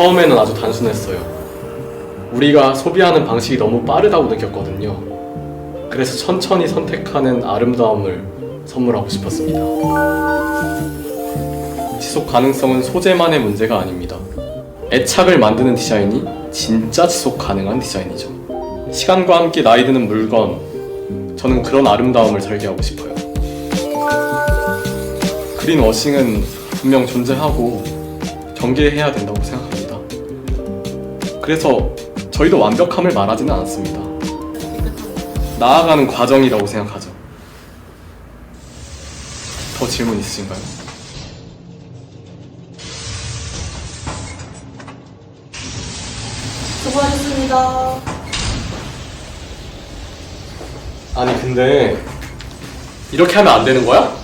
처음에는 아주 단순했어요. 우리가 소비하는 방식이 너무 빠르다고 느꼈거든요. 그래서 천천히 선택하는 아름다움을 선물하고 싶었습니다. 지속 가능성은 소재만의 문제가 아닙니다. 애착을 만드는 디자인이 진짜 지속 가능한 디자인이죠. 시간과 함께 나이 드는 물건, 저는 그런 아름다움을 설계하고 싶어요. 그린 워싱은 분명 존재하고 경계해야 된다고 생각합니다. 그래서 저희도 완벽함을 말하지는 않습니다. 나아가는 과정이라고 생각하죠. 더 질문 있으신가요? 수고하셨습니다. 아니 근데 이렇게 하면 안 되는 거야?